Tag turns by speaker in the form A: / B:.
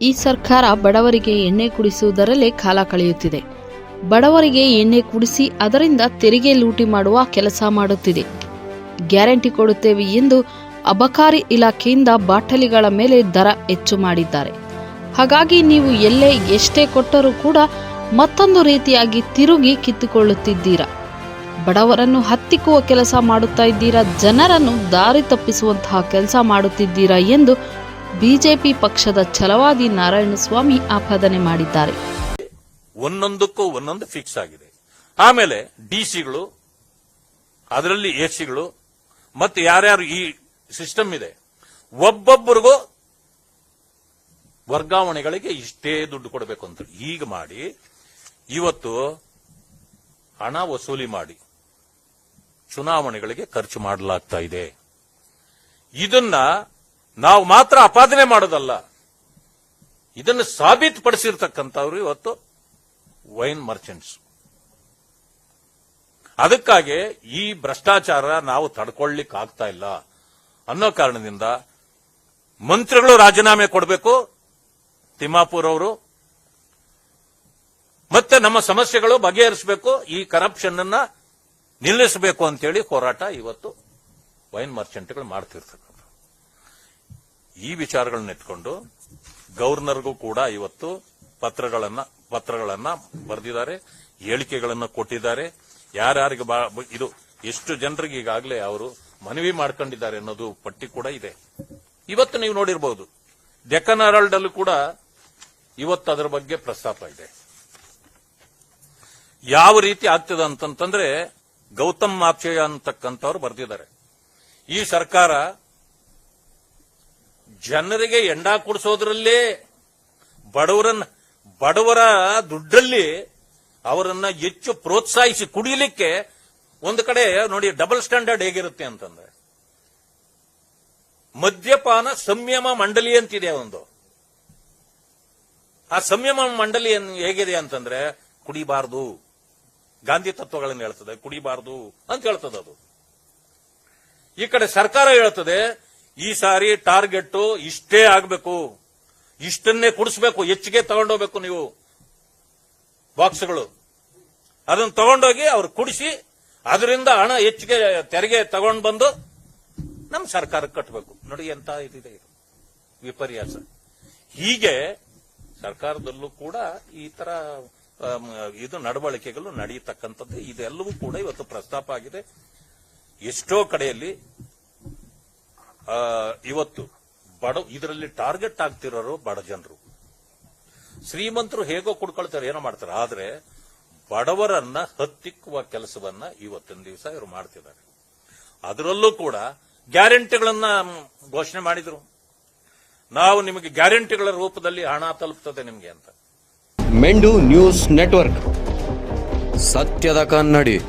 A: ಈ ಸರ್ಕಾರ ಬಡವರಿಗೆ ಎಣ್ಣೆ ಕುಡಿಸುವುದರಲ್ಲೇ ಕಾಲ ಕಳೆಯುತ್ತಿದೆ. ಬಡವರಿಗೆ ಎಣ್ಣೆ ಕುಡಿಸಿ ಅದರಿಂದ ತೆರಿಗೆ ಲೂಟಿ ಮಾಡುವ ಕೆಲಸ ಮಾಡುತ್ತಿದೆ. ಗ್ಯಾರಂಟಿ ಕೊಡುತ್ತೇವೆ ಎಂದು ಅಬಕಾರಿ ಇಲಾಖೆಯಿಂದ ಬಾಟಲಿಗಳ ಮೇಲೆ ದರ ಹೆಚ್ಚು ಮಾಡಿದ್ದಾರೆ. ಹಾಗಾಗಿ ನೀವು ಎಲ್ಲೇ ಎಷ್ಟೇ ಕೊಟ್ಟರೂ ಕೂಡ ಮತ್ತೊಂದು ರೀತಿಯಾಗಿ ತಿರುಗಿ ಕಿತ್ತುಕೊಳ್ಳುತ್ತಿದ್ದೀರಾ? ಬಡವರನ್ನು ಹತ್ತಿಕ್ಕುವ ಕೆಲಸ ಮಾಡುತ್ತಾ ಇದ್ದೀರಾ? ಜನರನ್ನು ದಾರಿ ತಪ್ಪಿಸುವಂತಹ ಕೆಲಸ ಮಾಡುತ್ತಿದ್ದೀರಾ ಎಂದು ಬಿಜೆಪಿ ಪಕ್ಷದ ಛಲವಾದಿ ನಾರಾಯಣಸ್ವಾಮಿ ಆಪಾದನೆ ಮಾಡಿದ್ದಾರೆ.
B: ಒಂದೊಂದಕ್ಕೂ ಒಂದೊಂದು ಫಿಕ್ಸ್ ಆಗಿದೆ. ಆಮೇಲೆ ಡಿಸಿಗಳು ಅದರಲ್ಲಿ ಎಸಿಗಳು ಮತ್ತೆ ಯಾರ್ಯಾರು ಈ ಸಿಸ್ಟಮ್ ಇದೆ, ಒಬ್ಬೊಬ್ಬರಿಗೂ ವರ್ಗಾವಣೆಗಳಿಗೆ ಇಷ್ಟೇ ದುಡ್ಡು ಕೊಡಬೇಕು ಅಂತ. ಈಗ ಮಾಡಿ, ಇವತ್ತು ಹಣ ವಸೂಲಿ ಮಾಡಿ, ಚುನಾವಣೆಗಳಿಗೆ ಖರ್ಚು ಮಾಡಲಾಗ್ತಾ ಇದೆ. ಇದನ್ನ ನಾವು ಮಾತ್ರ ಅಪಾದನೆ ಮಾಡೋದಲ್ಲ. ಇದನ್ನು ಸಾಬೀತುಪಡಿಸಿರ್ತಕ್ಕಂಥವ್ರು ಇವತ್ತು ವೈನ್ ಮರ್ಚೆಂಟ್ಸ್. ಅದಕ್ಕಾಗಿ ಈ ಭ್ರಷ್ಟಾಚಾರ ನಾವು ತಡ್ಕೊಳ್ಳಿಕ್ಕಾಗ್ತಾ ಇಲ್ಲ ಅನ್ನೋ ಕಾರಣದಿಂದ ಮಂತ್ರಿಗಳು ರಾಜೀನಾಮೆ ಕೊಡಬೇಕು, ತಿಮ್ಮಾಪುರ್ ಅವರು. ಮತ್ತೆ ನಮ್ಮ ಸಮಸ್ಯೆಗಳು ಬಗೆಹರಿಸಬೇಕು, ಈ ಕರಪ್ಷನ್ ಅನ್ನ ನಿಲ್ಲಿಸಬೇಕು ಅಂತೇಳಿ ಹೋರಾಟ ಇವತ್ತು ವೈನ್ ಮರ್ಚೆಂಟ್ಗಳು ಮಾಡ್ತಿರ್ತಕ್ಕಂಥ ಈ ವಿಚಾರಗಳನ್ನ ಇಟ್ಕೊಂಡು ಗವರ್ನರ್ಗೂ ಕೂಡ ಇವತ್ತು ಪತ್ರಗಳನ್ನ ಪತ್ರಗಳನ್ನ ಬರೆದಿದ್ದಾರೆ, ಹೇಳಿಕೆಗಳನ್ನ ಕೊಟ್ಟಿದ್ದಾರೆ. ಯಾರ್ಯಾರಿಗೆ ಇದು ಎಷ್ಟು ಜನರಿಗೆ ಈಗಾಗಲೇ ಅವರು ಮನವಿ ಮಾಡ್ಕೊಂಡಿದ್ದಾರೆ ಅನ್ನೋದು ಪಟ್ಟಿ ಕೂಡ ಇದೆ. ಇವತ್ತು ನೀವು ನೋಡಿರಬಹುದು ಡೆಕ್ಕನ್ ಹೆರಾಲ್ಡ್ ಅಲ್ಲೂ ಕೂಡ ಇವತ್ತು ಅದರ ಬಗ್ಗೆ ಪ್ರಸ್ತಾಪ ಇದೆ. ಯಾವ ರೀತಿ ಆಗ್ತದೆ ಅಂತಂತಂದ್ರೆ ಗೌತಮ್ ಮಾಪ್ಚಯ್ಯ ಅಂತಕ್ಕಂಥವ್ರು ಬರೆದಿದ್ದಾರೆ. ಈ ಸರ್ಕಾರ ಜನರಿಗೆ ಎಂಡ ಕೊಡಿಸೋದ್ರಲ್ಲೇ ಬಡವರನ್ನ, ಬಡವರ ದುಡ್ಡಲ್ಲಿ ಅವರನ್ನ ಹೆಚ್ಚು ಪ್ರೋತ್ಸಾಹಿಸಿ ಕುಡಿಯಲಿಕ್ಕೆ ಒಂದು ಕಡೆ ನೋಡಿ ಡಬಲ್ ಸ್ಟ್ಯಾಂಡರ್ಡ್ ಹೇಗಿರುತ್ತೆ ಅಂತಂದ್ರೆ. ಮದ್ಯಪಾನ ಸಂಯಮ ಮಂಡಳಿ ಅಂತಿದೆ ಒಂದು. ಆ ಸಂಯಮ ಮಂಡಳಿ ಹೇಗಿದೆ ಅಂತಂದ್ರೆ ಕುಡಿಬಾರದು. ಗಾಂಧಿ ತತ್ವಗಳನ್ನು ಹೇಳ್ತದೆ, ಕುಡಿಬಾರದು ಅಂತ ಹೇಳ್ತದೆ ಅದು. ಈ ಕಡೆ ಸರ್ಕಾರ ಹೇಳ್ತದೆ ಈ ಸಾರಿ ಟಾರ್ಗೆಟ್ ಇಷ್ಟೇ ಆಗಬೇಕು. ಇಷ್ಟನ್ನೇ ಕುಡಿಸ್ಬೇಕು. ಹೆಚ್ಚಿಗೆ ತಗೊಂಡೋಗ್ಬೇಕು ನೀವು. ಬಾಕ್ಸ್ಗಳು. ಅದನ್ನು ತಗೊಂಡೋಗಿ ಅವ್ರು ಕುಡಿಸಿ, ಅದರಿಂದ ಹಣ ಹೆಚ್ಚಿಗೆ ತೆರಿಗೆ ತಗೊಂಡು ಬಂದು ನಮ್ಮ ಸರ್ಕಾರಕ್ಕೆ ಕಟ್ಟಬೇಕು ನೋಡಿ ಎಂತ ಇದಿದೆ ಇದು. ವಿಪರ್ಯಾಸ. ಹೀಗೆ ಸರ್ಕಾರದಲ್ಲೂ ಕೂಡ ಈ ತರ ಇದು ನಡವಳಿಕೆಗಳು ನಡೆಯತಕ್ಕಂಥದ್ದು ಇದೆಲ್ಲವೂ ಕೂಡ ಇವತ್ತು ಪ್ರಸ್ತಾಪ ಆಗಿದೆ. ಎಷ್ಟೋ ಕಡೆಯಲ್ಲಿ ಇವತ್ತು ಬಡ, ಇದರಲ್ಲಿ ಟಾರ್ಗೆಟ್ ಆಗ್ತಿರೋರು ಬಡ ಜನರು. ಶ್ರೀಮಂತರು ಹೇಗೋ ಕುಡ್ಕೊಳ್ತಾರೆ, ಏನೋ ಮಾಡ್ತಾರೆ. ಆದ್ರೆ ಬಡವರನ್ನ ಹತ್ತಿಕ್ಕುವ ಕೆಲಸವನ್ನ ಇವತ್ತಿನ ದಿವಸ ಇವರು ಮಾಡ್ತಿದ್ದಾರೆ. ಅದರಲ್ಲೂ ಕೂಡ ಗ್ಯಾರಂಟಿಗಳನ್ನ ಘೋಷಣೆ ಮಾಡಿದ್ರು. ನಾವು ನಿಮಗೆ ಗ್ಯಾರಂಟಿಗಳ ರೂಪದಲ್ಲಿ ಹಣ ತಲುಪ್ತದೆ ನಿಮಗೆ ಅಂತ.
C: ಮೆಂಡು ನ್ಯೂಸ್ ನೆಟ್ವರ್ಕ್.
D: ಸತ್ಯದ ಕನ್ನಡಿ.